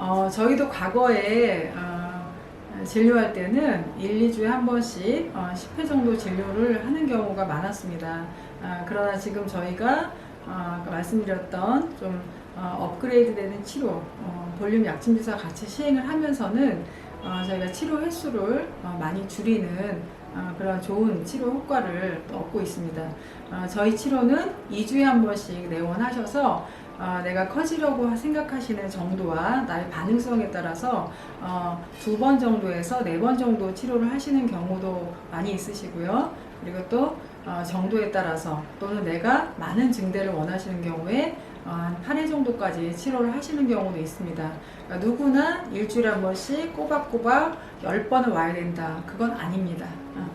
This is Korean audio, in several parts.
어, 저희도 과거에 어, 진료할 때는 1, 2주에 한 번씩 어, 10회 정도 진료를 하는 경우가 많았습니다. 아, 그러나 지금 저희가 어, 말씀드렸던 좀 어, 업그레이드 되는 치료, 어, 볼륨 약침 주사 같이 시행을 하면서는 어, 저희가 치료 횟수를 어, 많이 줄이는 어, 그런 좋은 치료 효과를 또 얻고 있습니다. 어, 저희 치료는 2주에 한 번씩 내원하셔서 어, 내가 커지려고 생각하시는 정도와 나의 반응성에 따라서 어, 두번 정도에서 네 번 정도 치료를 하시는 경우도 많이 있으시고요. 그리고 또 어, 정도에 따라서 또는 내가 많은 증대를 원하시는 경우에 어, 한 8회 정도까지 치료를 하시는 경우도 있습니다. 그러니까 누구나 일주일에 한 번씩 꼬박꼬박 10번을 와야 된다. 그건 아닙니다. 어,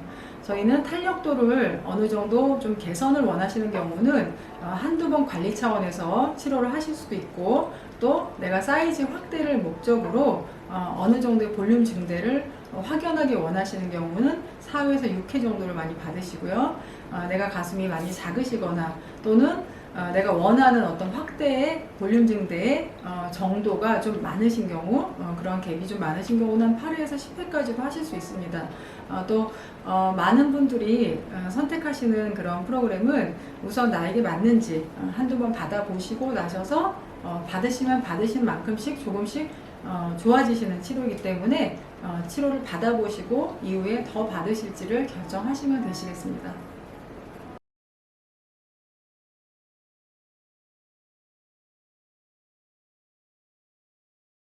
저희는 탄력도를 어느 정도 좀 개선을 원하시는 경우는 어, 한두 번 관리 차원에서 치료를 하실 수도 있고 또 내가 사이즈 확대를 목적으로 어, 어느 정도의 볼륨 증대를 어, 확연하게 원하시는 경우는 4회에서 6회 정도를 많이 받으시고요. 어, 내가 가슴이 많이 작으시거나 또는 어, 내가 원하는 어떤 확대의 볼륨 증대의 어, 정도가 좀 많으신 경우 어, 그런 갭이 좀 많으신 경우는 8회에서 10회까지도 하실 수 있습니다. 어, 또 어, 많은 분들이 어, 선택하시는 그런 프로그램은 우선 나에게 맞는지 어, 한두 번 받아보시고 나셔서 어, 받으시면 받으신 만큼씩 조금씩 어, 좋아지시는 치료이기 때문에 어, 치료를 받아보시고 이후에 더 받으실지를 결정하시면 되시겠습니다.